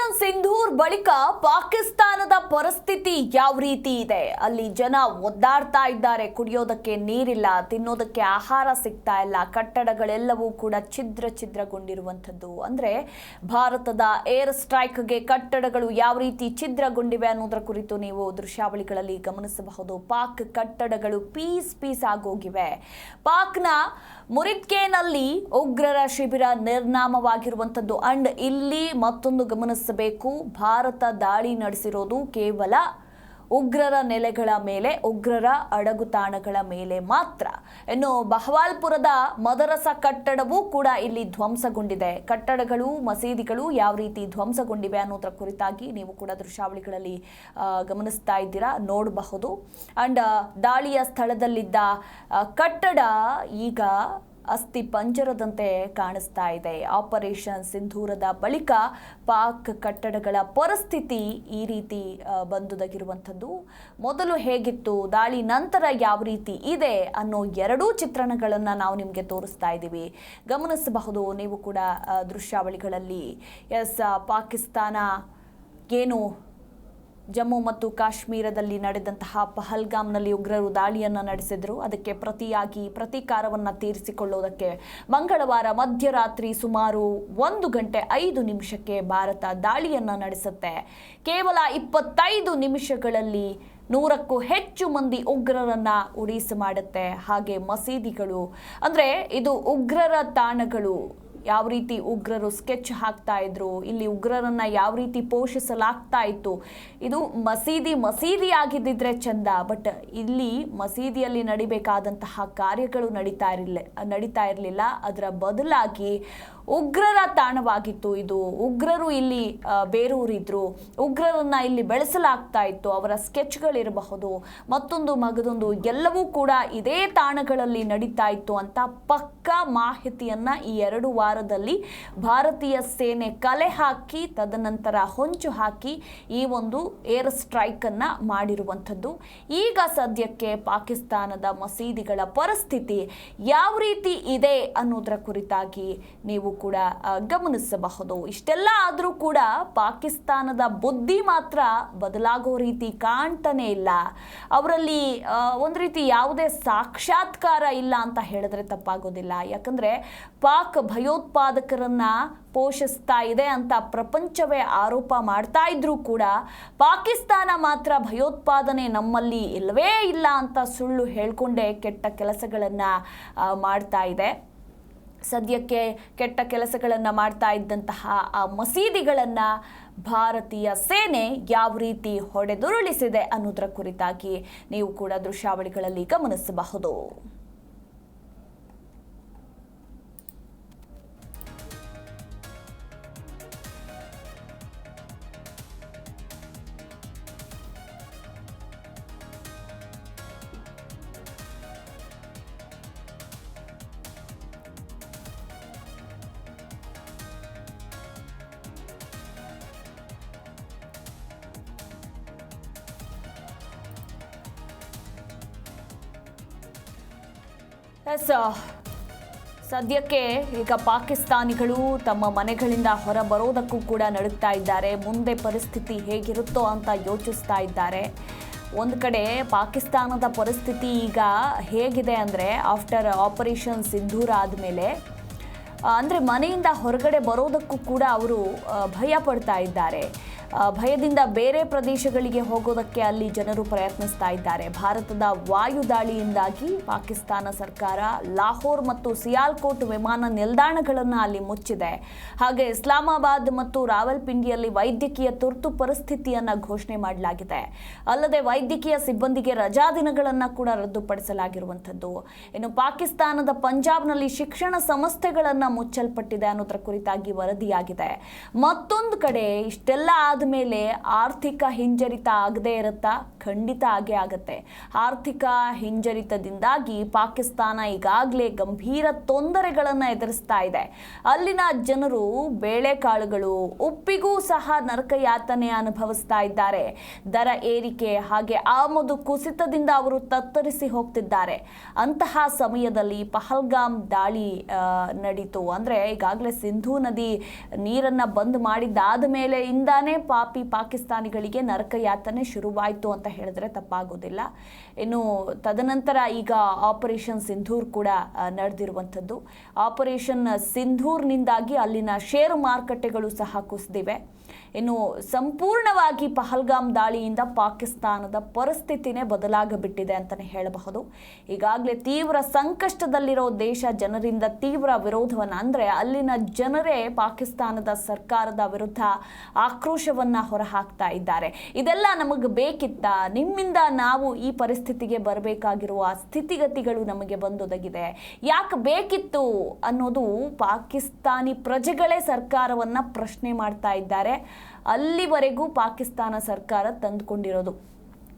Operation Sindoor ಬಳಿಕ ಪಾಕಿಸ್ತಾನದ ಪರಿಸ್ಥಿತಿ ಯಾವ ರೀತಿ ಇದೆ? ಅಲ್ಲಿ ಜನ ಒದ್ದಾಡ್ತಾ ಇದ್ದಾರೆ. ಕುಡಿಯೋದಕ್ಕೆ ನೀರಿಲ್ಲ, ತಿನ್ನೋದಕ್ಕೆ ಆಹಾರ ಸಿಗ್ತಾ ಇಲ್ಲ, ಕಟ್ಟಡಗಳೆಲ್ಲವೂ ಕೂಡ ಛಿದ್ರ ಛಿದ್ರಗೊಂಡಿರುವಂಥದ್ದು. ಅಂದ್ರೆ ಭಾರತದ ಏರ್ ಸ್ಟ್ರೈಕ್ಗೆ ಕಟ್ಟಡಗಳು ಯಾವ ರೀತಿ ಛಿದ್ರಗೊಂಡಿವೆ ಅನ್ನೋದರ ಕುರಿತು ನೀವು ದೃಶ್ಯಾವಳಿಗಳಲ್ಲಿ ಗಮನಿಸಬಹುದು. ಪಾಕ್ ಕಟ್ಟಡಗಳು ಪೀಸ್ ಪೀಸ್ ಆಗೋಗಿವೆ. ಪಾಕ್ನ ಮುರಿದ್ಕೇನಲ್ಲಿ ಉಗ್ರರ ಶಿಬಿರ ನಿರ್ನಾಮವಾಗಿರುವಂಥದ್ದು. ಅಂಡ್ ಇಲ್ಲಿ ಮತ್ತೊಂದು ಗಮನಿಸಬೇಕು ಭಾರತ ದಾಳಿ ನಡೆಸಿರೋದು ಕೇವಲ ಉಗ್ರರ ನೆಲೆಗಳ ಮೇಲೆ, ಉಗ್ರರ ಅಡಗುತಾಣಗಳ ಮೇಲೆ ಮಾತ್ರ. ಇನ್ನು ಬಹವಾಲ್ಪುರದ ಮದರಸ ಕಟ್ಟಡವೂ ಕೂಡ ಇಲ್ಲಿ ಧ್ವಂಸಗೊಂಡಿದೆ. ಕಟ್ಟಡಗಳು, ಮಸೀದಿಗಳು ಯಾವ ರೀತಿ ಧ್ವಂಸಗೊಂಡಿವೆ ಅನ್ನೋದರ ಕುರಿತಾಗಿ ನೀವು ಕೂಡ ದೃಶ್ಯಾವಳಿಗಳಲ್ಲಿ ಗಮನಿಸ್ತಾ ಇದ್ದೀರಾ, ನೋಡಬಹುದು. ಅಂಡ್ ದಾಳಿಯ ಸ್ಥಳದಲ್ಲಿದ್ದ ಕಟ್ಟಡ ಈಗ ಅಸ್ಥಿ ಪಂಜರದಂತೆ ಕಾಣಿಸ್ತಾ ಇದೆ. ಆಪರೇಷನ್ ಸಿಂಧೂರದ ಬಳಿಕ ಪಾಕ್ ಕಟ್ಟಡಗಳ ಪರಿಸ್ಥಿತಿ ಈ ರೀತಿ ಬಂದುದಾಗಿರುವಂಥದ್ದು. ಮೊದಲು ಹೇಗಿತ್ತು, ದಾಳಿ ನಂತರ ಯಾವ ರೀತಿ ಇದೆ ಅನ್ನೋ ಎರಡೂ ಚಿತ್ರಣಗಳನ್ನು ನಾವು ನಿಮಗೆ ತೋರಿಸ್ತಾ ಇದ್ದೀವಿ. ಗಮನಿಸಬಹುದು, ನೀವು ಕೂಡ ದೃಶ್ಯಾವಳಿಗಳಲ್ಲಿ. ಎಸ್ ಪಾಕಿಸ್ತಾನ ಏನು ಜಮ್ಮು ಮತ್ತು ಕಾಶ್ಮೀರದಲ್ಲಿ ನಡೆದಂತಹ ಪಹಲ್ಗಾಮ್ನಲ್ಲಿ ಉಗ್ರರು ದಾಳಿಯನ್ನು ನಡೆಸಿದ್ರು. ಅದಕ್ಕೆ ಪ್ರತಿಯಾಗಿ ಪ್ರತೀಕಾರವನ್ನು ತೀರಿಸಿಕೊಳ್ಳುವುದಕ್ಕೆ ಮಂಗಳವಾರ ಮಧ್ಯರಾತ್ರಿ ಸುಮಾರು ಒಂದು ಗಂಟೆ ಐದು ನಿಮಿಷಕ್ಕೆ ಭಾರತ ದಾಳಿಯನ್ನು ನಡೆಸುತ್ತೆ. ಕೇವಲ ಇಪ್ಪತ್ತೈದು ನಿಮಿಷಗಳಲ್ಲಿ ನೂರಕ್ಕೂ ಹೆಚ್ಚು ಮಂದಿ ಉಗ್ರರನ್ನ ಉಡೀಸು ಮಾಡುತ್ತೆ. ಹಾಗೆ ಮಸೀದಿಗಳು ಅಂದ್ರೆ ಇದು ಉಗ್ರರ ತಾಣಗಳು. ಯಾವ ರೀತಿ ಉಗ್ರರು ಸ್ಕೆಚ್ ಹಾಕ್ತಾ ಇದ್ರು, ಇಲ್ಲಿ ಉಗ್ರರನ್ನ ಯಾವ ರೀತಿ ಪೋಷಿಸಲಾಗ್ತಾ ಇತ್ತು ಇದು ಮಸೀದಿ ಮಸೀದಿ ಆಗಿದ್ದಿದ್ರೆ ಚಂದ, ಬಟ್ ಇಲ್ಲಿ ಮಸೀದಿಯಲ್ಲಿ ನಡಿಬೇಕಾದಂತಹ ಕಾರ್ಯಗಳು ನಡೀತಾ ಇರಲಿಲ್ಲ ನಡೀತಾ ಇರಲಿಲ್ಲ. ಅದರ ಬದಲಾಗಿ ಉಗ್ರರ ತಾಣವಾಗಿತ್ತು ಇದು. ಉಗ್ರರು ಇಲ್ಲಿ ಬೇರೂರಿದ್ರು. ಉಗ್ರರನ್ನ ಇಲ್ಲಿ ಬೆಳೆಸಲಾಗ್ತಾ ಇತ್ತು. ಅವರ ಸ್ಕೆಚ್ಗಳಿರಬಹುದು, ಮತ್ತೊಂದು ಮಗದೊಂದು, ಎಲ್ಲವೂ ಕೂಡ ಇದೇ ತಾಣಗಳಲ್ಲಿ ನಡೀತಾ ಇತ್ತು ಅಂತ ಪಕ್ಕಾ ಮಾಹಿತಿಯನ್ನ ಈ ಎರಡು ವಾರದಲ್ಲಿ ಭಾರತೀಯ ಸೇನೆ ಕಲೆ ಹಾಕಿ, ತದನಂತರ ಹೊಂಚು ಹಾಕಿ ಈ ಒಂದು ಏರ್ ಸ್ಟ್ರೈಕ್ ಅನ್ನ ಮಾಡಿರುವಂಥದ್ದು. ಈಗ ಸದ್ಯಕ್ಕೆ ಪಾಕಿಸ್ತಾನದ ಮಸೀದಿಗಳ ಪರಿಸ್ಥಿತಿ ಯಾವ ರೀತಿ ಇದೆ ಅನ್ನೋದರ ಕುರಿತಾಗಿ ನೀವು ಕೂಡ ಗಮನಿಸಬಹುದು. ಇಷ್ಟೆಲ್ಲ ಆದರೂ ಕೂಡ ಪಾಕಿಸ್ತಾನದ ಬುದ್ಧಿ ಮಾತ್ರ ಬದಲಾಗೋ ರೀತಿ ಕಾಣ್ತಾನೆ ಇಲ್ಲ. ಅವರಲ್ಲಿ ಒಂದು ರೀತಿ ಯಾವುದೇ ಸಾಕ್ಷಾತ್ಕಾರ ಇಲ್ಲ ಅಂತ ಹೇಳಿದ್ರೆ ತಪ್ಪಾಗೋದಿಲ್ಲ. ಯಾಕಂದರೆ ಪಾಕ್ ಭಯೋತ್ಪಾದಕರನ್ನು ಪೋಷಿಸ್ತಾ ಇದೆ ಅಂತ ಪ್ರಪಂಚವೇ ಆರೋಪ ಮಾಡ್ತಾ ಇದ್ರೂ ಕೂಡ ಪಾಕಿಸ್ತಾನ ಮಾತ್ರ ಭಯೋತ್ಪಾದನೆ ನಮ್ಮಲ್ಲಿ ಇಲ್ಲವೇ ಇಲ್ಲ ಅಂತ ಸುಳ್ಳು ಹೇಳ್ಕೊಂಡೇ ಕೆಟ್ಟ ಕೆಲಸಗಳನ್ನು ಮಾಡ್ತಾ ಇದೆ. ಸದ್ಯಕ್ಕೆ ಕೆಟ್ಟ ಕೆಲಸಗಳನ್ನು ಮಾಡ್ತಾ ಇದ್ದಂತಹ ಆ ಮಸೀದಿಗಳನ್ನು ಭಾರತೀಯ ಸೇನೆ ಯಾವ ರೀತಿ ಹೊಡೆದುರುಳಿಸಿದೆ ಅನ್ನೋದರ ಕುರಿತಾಗಿ ನೀವು ಕೂಡ ದೃಶ್ಯಾವಳಿಗಳಲ್ಲಿ ಗಮನಿಸಬಹುದು. ಎಸ್ ಸದ್ಯಕ್ಕೆ ಈಗ ಪಾಕಿಸ್ತಾನಿಗಳು ತಮ್ಮ ಮನೆಗಳಿಂದ ಹೊರ ಬರೋದಕ್ಕೂ ಕೂಡ ನಡುಗ್ತಾ ಇದ್ದಾರೆ. ಮುಂದೆ ಪರಿಸ್ಥಿತಿ ಹೇಗಿರುತ್ತೋ ಅಂತ ಯೋಚಿಸ್ತಾ ಇದ್ದಾರೆ. ಒಂದು ಕಡೆ ಪಾಕಿಸ್ತಾನದ ಪರಿಸ್ಥಿತಿ ಈಗ ಹೇಗಿದೆ ಅಂದರೆ ಆಫ್ಟರ್ ಆಪರೇಷನ್ ಸಿಂಧೂರ ಆದಮೇಲೆ, ಅಂದರೆ ಮನೆಯಿಂದ ಹೊರಗಡೆ ಬರೋದಕ್ಕೂ ಕೂಡ ಅವರು ಭಯ ಪಡ್ತಾ ಇದ್ದಾರೆ. ಭಯದಿಂದ ಬೇರೆ ಪ್ರದೇಶಗಳಿಗೆ ಹೋಗೋದಕ್ಕೆ ಅಲ್ಲಿ ಜನರು ಪ್ರಯತ್ನಿಸ್ತಾ ಇದ್ದಾರೆ. ಭಾರತದ ವಾಯುದಾಳಿಯಿಂದಾಗಿ ಪಾಕಿಸ್ತಾನ ಸರ್ಕಾರ ಲಾಹೋರ್ ಮತ್ತು ಸಿಯಾಲ್ಕೋಟ್ ವಿಮಾನ ನಿಲ್ದಾಣಗಳನ್ನು ಅಲ್ಲಿ ಮುಚ್ಚಿದೆ. ಹಾಗೆ ಇಸ್ಲಾಮಾಬಾದ್ ಮತ್ತು ರಾವಲ್ಪಿಂಡಿಯಲ್ಲಿ ವೈದ್ಯಕೀಯ ತುರ್ತು ಪರಿಸ್ಥಿತಿಯನ್ನು ಘೋಷಣೆ ಮಾಡಲಾಗಿದೆ. ಅಲ್ಲದೆ ವೈದ್ಯಕೀಯ ಸಿಬ್ಬಂದಿಗೆ ರಜಾ ದಿನಗಳನ್ನು ಕೂಡ ರದ್ದುಪಡಿಸಲಾಗಿರುವಂಥದ್ದು. ಇನ್ನು ಪಾಕಿಸ್ತಾನದ ಪಂಜಾಬ್ನಲ್ಲಿ ಶಿಕ್ಷಣ ಸಂಸ್ಥೆಗಳನ್ನು ಮುಚ್ಚಲ್ಪಟ್ಟಿದೆ ಅನ್ನೋದರ ಕುರಿತಾಗಿ ವರದಿಯಾಗಿದೆ. ಮತ್ತೊಂದು ಕಡೆ ಇಷ್ಟೆಲ್ಲ ಮೇಲೆ ಆರ್ಥಿಕ ಹಿಂಜರಿತ ಆಗದೇ ಇರುತ್ತಾ ಖಂಡಿತ ಆಗೇ ಆಗುತ್ತೆ. ಆರ್ಥಿಕ ಹಿಂಜರಿತದಿಂದಾಗಿ ಪಾಕಿಸ್ತಾನ ಈಗಾಗಲೇ ಗಂಭೀರ ತೊಂದರೆಗಳನ್ನು ಎದುರಿಸ್ತಾ ಇದೆ. ಅಲ್ಲಿನ ಜನರು ಬೇಳೆಕಾಳುಗಳು ಉಪ್ಪಿಗೂ ಸಹ ನರಕಯಾತನೆ ಅನುಭವಿಸ್ತಾ ಇದ್ದಾರೆ. ದರ ಏರಿಕೆ ಹಾಗೆ ಆಮದು ಕುಸಿತದಿಂದ ಅವರು ತತ್ತರಿಸಿ ಹೋಗ್ತಿದ್ದಾರೆ. ಅಂತಹ ಸಮಯದಲ್ಲಿ ಪಹಲ್ಗಾಮ್ ದಾಳಿ ನಡೀತು. ಅಂದ್ರೆ ಈಗಾಗಲೇ ಸಿಂಧೂ ನದಿ ನೀರನ್ನ ಬಂದ್ ಮಾಡಿದ್ದಾದ ಮೇಲೆ ಇಂದಾನೇ ಪಾಪಿ ಪಾಕಿಸ್ತಾನಿಗಳಿಗೆ ನರಕಯಾತನೆ ಶುರುವಾಯಿತು ಅಂತ ಹೇಳಿದ್ರೆ ತಪ್ಪಾಗೋದಿಲ್ಲ. ಇನ್ನು ತದನಂತರ ಈಗ ಆಪರೇಷನ್ ಸಿಂಧೂರ್ ಕೂಡ ನಡೆದಿರುವಂಥದ್ದು. ಆಪರೇಷನ್ ಸಿಂಧೂರ್ನಿಂದಾಗಿ ಅಲ್ಲಿನ ಷೇರು ಮಾರುಕಟ್ಟೆಗಳು ಸಹ ಕುಸಿದಿವೆ. ಇನ್ನು ಸಂಪೂರ್ಣವಾಗಿ ಪಹಲ್ಗಾಮ್ ದಾಳಿಯಿಂದ ಪಾಕಿಸ್ತಾನದ ಪರಿಸ್ಥಿತಿನೇ ಬದಲಾಗಬಿಟ್ಟಿದೆ ಅಂತಲೇ ಹೇಳಬಹುದು. ಈಗಾಗಲೇ ತೀವ್ರ ಸಂಕಷ್ಟದಲ್ಲಿರೋ ದೇಶ ಜನರಿಂದ ತೀವ್ರ ವಿರೋಧವನ್ನು, ಅಂದರೆ ಅಲ್ಲಿನ ಜನರೇ ಪಾಕಿಸ್ತಾನದ ಸರ್ಕಾರದ ವಿರುದ್ಧ ಆಕ್ರೋಶವನ್ನು ಹೊರಹಾಕ್ತಾ ಇದ್ದಾರೆ. ಇದೆಲ್ಲ ನಮಗೆ ಬೇಕಿತ್ತ? ನಿಮ್ಮಿಂದ ನಾವು ಈ ಪರಿಸ್ಥಿತಿಗೆ ಬರಬೇಕಾಗಿರುವ ಸ್ಥಿತಿಗತಿಗಳು ನಮಗೆ ಬಂದೊದಗಿದೆ. ಯಾಕೆ ಬೇಕಿತ್ತು ಅನ್ನೋದು ಪಾಕಿಸ್ತಾನಿ ಪ್ರಜೆಗಳೇ ಸರ್ಕಾರವನ್ನು ಪ್ರಶ್ನೆ ಮಾಡ್ತಾ ಇದ್ದಾರೆ. ಅಲ್ಲಿವರೆಗೂ ಪಾಕಿಸ್ತಾನ ಸರ್ಕಾರ ತಂದುಕೊಂಡಿರೋದು.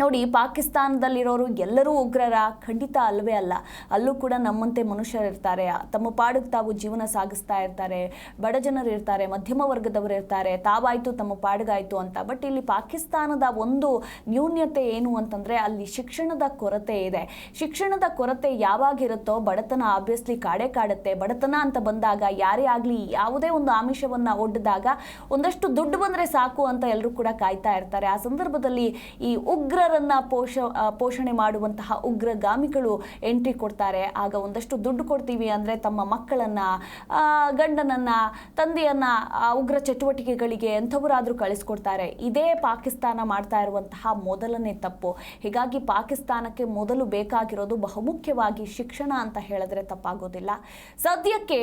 ನೋಡಿ, ಪಾಕಿಸ್ತಾನದಲ್ಲಿರೋರು ಎಲ್ಲರೂ ಉಗ್ರರ ಖಂಡಿತ ಅಲ್ವೇ ಅಲ್ಲ. ಅಲ್ಲೂ ಕೂಡ ನಮ್ಮಂತೆ ಮನುಷ್ಯರಿರ್ತಾರೆ ತಮ್ಮ ಪಾಡಿಗೆ ತಾವು ಜೀವನ ಸಾಗಿಸ್ತಾ ಇರ್ತಾರೆ. ಬಡ ಜನರು ಇರ್ತಾರೆ, ಮಧ್ಯಮ ವರ್ಗದವರು ಇರ್ತಾರೆ. ತಾವಾಯಿತು, ತಮ್ಮ ಪಾಡಿಗಾಯಿತು ಅಂತ. ಬಟ್ ಇಲ್ಲಿ ಪಾಕಿಸ್ತಾನದ ಒಂದು ನ್ಯೂನ್ಯತೆ ಏನು ಅಂತಂದರೆ, ಅಲ್ಲಿ ಶಿಕ್ಷಣದ ಕೊರತೆ ಇದೆ. ಶಿಕ್ಷಣದ ಕೊರತೆ ಯಾವಾಗಿರುತ್ತೋ ಬಡತನ ಆಬ್ವಿಯಸ್ಲಿ ಕಾಡೇ ಕಾಡುತ್ತೆ. ಬಡತನ ಅಂತ ಬಂದಾಗ, ಯಾರೇ ಆಗಲಿ, ಯಾವುದೇ ಒಂದು ಆಮಿಷವನ್ನು ಒಡ್ಡಿದಾಗ, ಒಂದಷ್ಟು ದುಡ್ಡು ಬಂದರೆ ಸಾಕು ಅಂತ ಎಲ್ಲರೂ ಕೂಡ ಕಾಯ್ತಾ ಇರ್ತಾರೆ. ಆ ಸಂದರ್ಭದಲ್ಲಿ ಈ ಉಗ್ರರನ್ನ ಪೋಷ ಪೋಷಣೆ ಮಾಡುವಂತಹ ಉಗ್ರಗಾಮಿಗಳು ಎಂಟ್ರಿ ಕೊಡ್ತಾರೆ. ಆಗ ಒಂದಷ್ಟು ದುಡ್ಡು ಕೊಡ್ತೀವಿ ಅಂದ್ರೆ ತಮ್ಮ ಮಕ್ಕಳನ್ನ ಗಂಡನನ್ನ, ತಂದೆಯನ್ನ ಉಗ್ರ ಚಟುವಟಿಕೆಗಳಿಗೆ ಎಂಥವರಾದ್ರೂ ಕಳಿಸ್ಕೊಡ್ತಾರೆ. ಇದೇ ಪಾಕಿಸ್ತಾನ ಮಾಡ್ತಾ ಇರುವಂತಹ ಮೊದಲನೇ ತಪ್ಪು. ಹೀಗಾಗಿ ಪಾಕಿಸ್ತಾನಕ್ಕೆ ಮೊದಲು ಬೇಕಾಗಿರೋದು ಬಹುಮುಖ್ಯವಾಗಿ ಶಿಕ್ಷಣ ಅಂತ ಹೇಳಿದ್ರೆ ತಪ್ಪಾಗೋದಿಲ್ಲ. ಸದ್ಯಕ್ಕೆ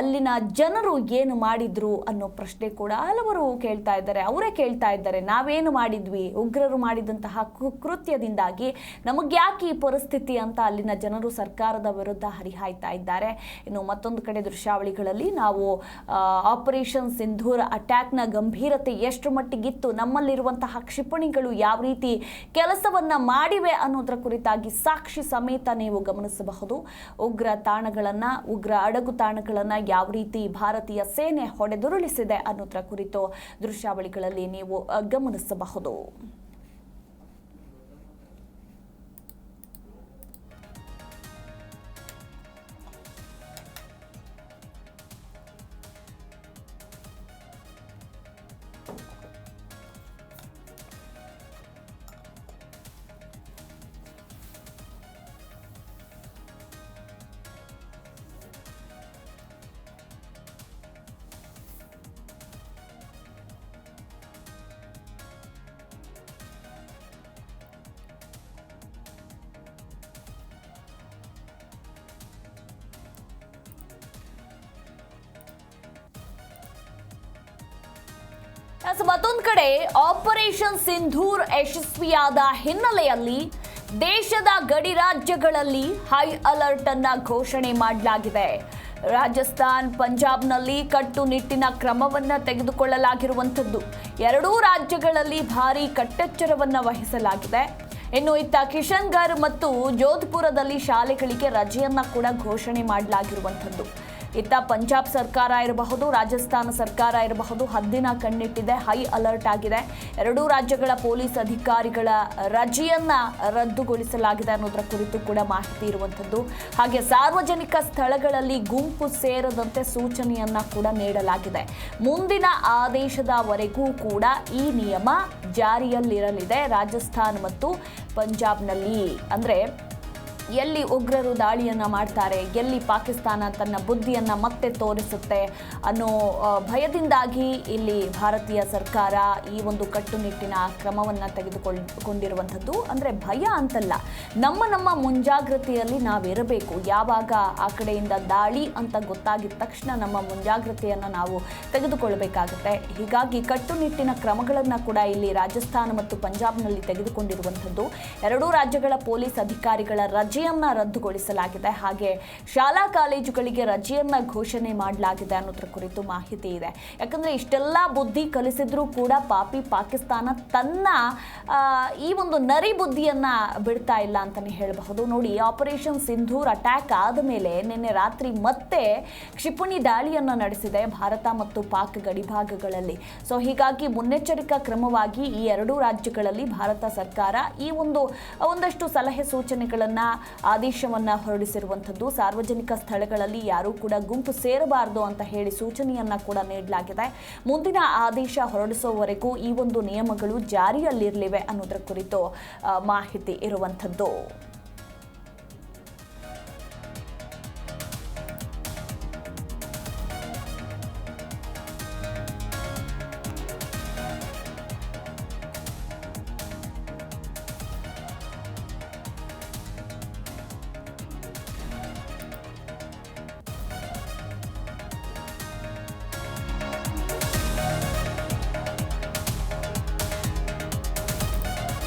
ಅಲ್ಲಿನ ಜನರು ಏನು ಮಾಡಿದ್ರು ಅನ್ನೋ ಪ್ರಶ್ನೆ ಕೂಡ ಹಲವರು ಕೇಳ್ತಾ ಇದ್ದಾರೆ. ಅವರೇ ಕೇಳ್ತಾ ಇದ್ದಾರೆ, ನಾವೇನು ಮಾಡಿದ್ವಿ? ಉಗ್ರರು ಮಾಡಿದಂತಹ ಕು- ನಮಗೆ ನಮಗ್ಯಾಕೆ ಈ ಪರಿಸ್ಥಿತಿ ಅಂತ ಅಲ್ಲಿನ ಜನರು ಸರ್ಕಾರದ ವಿರುದ್ಧ ಹರಿಹಾಯ್ತಾ ಇದ್ದಾರೆ. ಇನ್ನು ಮತ್ತೊಂದು ಕಡೆ ದೃಶ್ಯಾವಳಿಗಳಲ್ಲಿ ನಾವು ಆಪರೇಷನ್ ಸಿಂಧೂರ್ ಅಟ್ಯಾಕ್ನ ಗಂಭೀರತೆ ಎಷ್ಟು ಮಟ್ಟಿಗಿತ್ತು, ನಮ್ಮಲ್ಲಿರುವಂತಹ ಕ್ಷಿಪಣಿಗಳು ಯಾವ ರೀತಿ ಕೆಲಸವನ್ನ ಮಾಡಿವೆ ಅನ್ನೋದರ ಕುರಿತಾಗಿ ಸಾಕ್ಷಿ ಸಮೇತ ನೀವು ಗಮನಿಸಬಹುದು. ಉಗ್ರ ತಾಣಗಳನ್ನ, ಉಗ್ರ ಅಡಗು ತಾಣಗಳನ್ನ ಯಾವ ರೀತಿ ಭಾರತೀಯ ಸೇನೆ ಹೊಡೆದುರುಳಿಸಿದೆ ಅನ್ನೋದರ ಕುರಿತು ದೃಶ್ಯಾವಳಿಗಳಲ್ಲಿ ನೀವು ಗಮನಿಸಬಹುದು. ಮತ್ತೊಂದು ಕಡೆ ಆಪರೇಷನ್ ಸಿಂಧೂರ್ ಯಶಸ್ವಿಯಾದ ಹಿನ್ನೆಲೆಯಲ್ಲಿ ದೇಶದ ಗಡಿ ರಾಜ್ಯಗಳಲ್ಲಿ ಹೈ ಅಲರ್ಟ್ ಅನ್ನ ಘೋಷಣೆ ಮಾಡಲಾಗಿದೆ. ರಾಜಸ್ಥಾನ್, ಪಂಜಾಬ್ನಲ್ಲಿ ಕಟ್ಟುನಿಟ್ಟಿನ ಕ್ರಮವನ್ನ ತೆಗೆದುಕೊಳ್ಳಲಾಗಿರುವಂಥದ್ದು. ಎರಡೂ ರಾಜ್ಯಗಳಲ್ಲಿ ಭಾರಿ ಕಟ್ಟೆಚ್ಚರವನ್ನ ವಹಿಸಲಾಗಿದೆ. ಇನ್ನು ಇತ್ತ ಕಿಶನ್ಗರ್ ಮತ್ತು ಜೋಧ್ಪುರದಲ್ಲಿ ಶಾಲೆಗಳಿಗೆ ರಜೆಯನ್ನ ಕೂಡ ಘೋಷಣೆ ಮಾಡಲಾಗಿರುವಂಥದ್ದು. ಇತ್ತ ಪಂಜಾಬ್ ಸರ್ಕಾರ ಇರಬಹುದು, ರಾಜಸ್ಥಾನ ಸರ್ಕಾರ ಇರಬಹುದು, ಹದ್ದಿನ ಕಣ್ಣಿಟ್ಟಿದೆ, ಹೈ ಅಲರ್ಟ್ ಆಗಿದೆ. ಎರಡೂ ರಾಜ್ಯಗಳ ಪೊಲೀಸ್ ಅಧಿಕಾರಿಗಳ ರಜೆಯನ್ನ ರದ್ದುಗೊಳಿಸಲಾಗಿದೆ ಅನ್ನೋದರ ಕುರಿತು ಕೂಡ ಮಾಹಿತಿ ಇರುವಂಥದ್ದು. ಹಾಗೆ ಸಾರ್ವಜನಿಕ ಸ್ಥಳಗಳಲ್ಲಿ ಗುಂಪು ಸೇರದಂತೆ ಸೂಚನೆಯನ್ನ ಕೂಡ ನೀಡಲಾಗಿದೆ. ಮುಂದಿನ ಆದೇಶದವರೆಗೂ ಕೂಡ ಈ ನಿಯಮ ಜಾರಿಯಲ್ಲಿರಲಿದೆ. ರಾಜಸ್ಥಾನ್ ಮತ್ತು ಪಂಜಾಬ್ನಲ್ಲಿ ಅಂದ್ರೆ ಎಲ್ಲಿ ಉಗ್ರರು ದಾಳಿಯನ್ನು ಮಾಡ್ತಾರೆ, ಎಲ್ಲಿ ಪಾಕಿಸ್ತಾನ ತನ್ನ ಬುದ್ಧಿಯನ್ನು ಮತ್ತೆ ತೋರಿಸುತ್ತೆ ಅನ್ನೋ ಭಯದಿಂದಾಗಿ ಇಲ್ಲಿ ಭಾರತೀಯ ಸರ್ಕಾರ ಈ ಒಂದು ಕಟ್ಟುನಿಟ್ಟಿನ ಕ್ರಮವನ್ನು ತೆಗೆದುಕೊಂಡಿರುವಂಥದ್ದು ಅಂದರೆ ಭಯ ಅಂತಲ್ಲ. ನಮ್ಮ ನಮ್ಮ ಮುಂಜಾಗ್ರತೆಯಲ್ಲಿ ನಾವಿರಬೇಕು. ಯಾವಾಗ ಆ ಕಡೆಯಿಂದ ದಾಳಿ ಅಂತ ಗೊತ್ತಾಗಿದ ತಕ್ಷಣ ನಮ್ಮ ಮುಂಜಾಗ್ರತೆಯನ್ನು ನಾವು ತೆಗೆದುಕೊಳ್ಳಬೇಕಾಗುತ್ತೆ ಹೀಗಾಗಿ ಕಟ್ಟುನಿಟ್ಟಿನ ಕ್ರಮಗಳನ್ನು ಕೂಡ ಇಲ್ಲಿ ರಾಜಸ್ಥಾನ ಮತ್ತು ಪಂಜಾಬ್ನಲ್ಲಿ ತೆಗೆದುಕೊಂಡಿರುವಂಥದ್ದು. ಎರಡೂ ರಾಜ್ಯಗಳ ಪೊಲೀಸ್ ಅಧಿಕಾರಿಗಳ ರಜೆ ರಜೆಯನ್ನ ರದ್ದುಗೊಳಿಸಲಾಗಿದೆ. ಹಾಗೆ ಶಾಲಾ ಕಾಲೇಜುಗಳಿಗೆ ರಜೆಯನ್ನ ಘೋಷಣೆ ಮಾಡಲಾಗಿದೆ ಅನ್ನೋದ್ರ ಕುರಿತು ಮಾಹಿತಿ ಇದೆ. ಯಾಕಂದ್ರೆ ಇಷ್ಟೆಲ್ಲ ಬುದ್ಧಿ ಕಲಿಸಿದ್ರೂ ಕೂಡ ಪಾಪಿ ಪಾಕಿಸ್ತಾನ ತನ್ನ ಈ ಒಂದು ನರಿ ಬುದ್ಧಿಯನ್ನ ಬಿಡ್ತಾ ಇಲ್ಲ ಅಂತಾನೆ ಹೇಳಬಹುದು. ನೋಡಿ ಆಪರೇಷನ್ ಸಿಂಧೂರ್ ಅಟ್ಯಾಕ್ ಆದ ಮೇಲೆ ನಿನ್ನೆ ರಾತ್ರಿ ಮತ್ತೆ ಕ್ಷಿಪಣಿ ದಾಳಿಯನ್ನ ನಡೆಸಿದೆ ಭಾರತ ಮತ್ತು ಪಾಕ್ ಗಡಿಭಾಗಗಳಲ್ಲಿ. ಸೊ ಹೀಗಾಗಿ ಮುನ್ನೆಚ್ಚರಿಕಾ ಕ್ರಮವಾಗಿ ಈ ಎರಡೂ ರಾಜ್ಯಗಳಲ್ಲಿ ಭಾರತ ಸರ್ಕಾರ ಈ ಒಂದು, ಒಂದಷ್ಟು ಸಲಹೆ ಸೂಚನೆಗಳನ್ನ ಆದೇಶವನ್ನ ಹೊರಡಿಸಿರುವಂಥದ್ದು. ಸಾರ್ವಜನಿಕ ಸ್ಥಳಗಳಲ್ಲಿ ಯಾರೂ ಕೂಡ ಗುಂಪು ಸೇರಬಾರದು ಅಂತ ಹೇಳಿ ಸೂಚನೆಯನ್ನ ಕೂಡ ನೀಡಲಾಗಿದೆ. ಮುಂದಿನ ಆದೇಶ ಹೊರಡಿಸುವವರೆಗೂ ಈ ಒಂದು ನಿಯಮಗಳು ಜಾರಿಯಲ್ಲಿರಲಿವೆ ಅನ್ನೋದರ ಕುರಿತು ಮಾಹಿತಿ ಇರುವಂಥದ್ದು.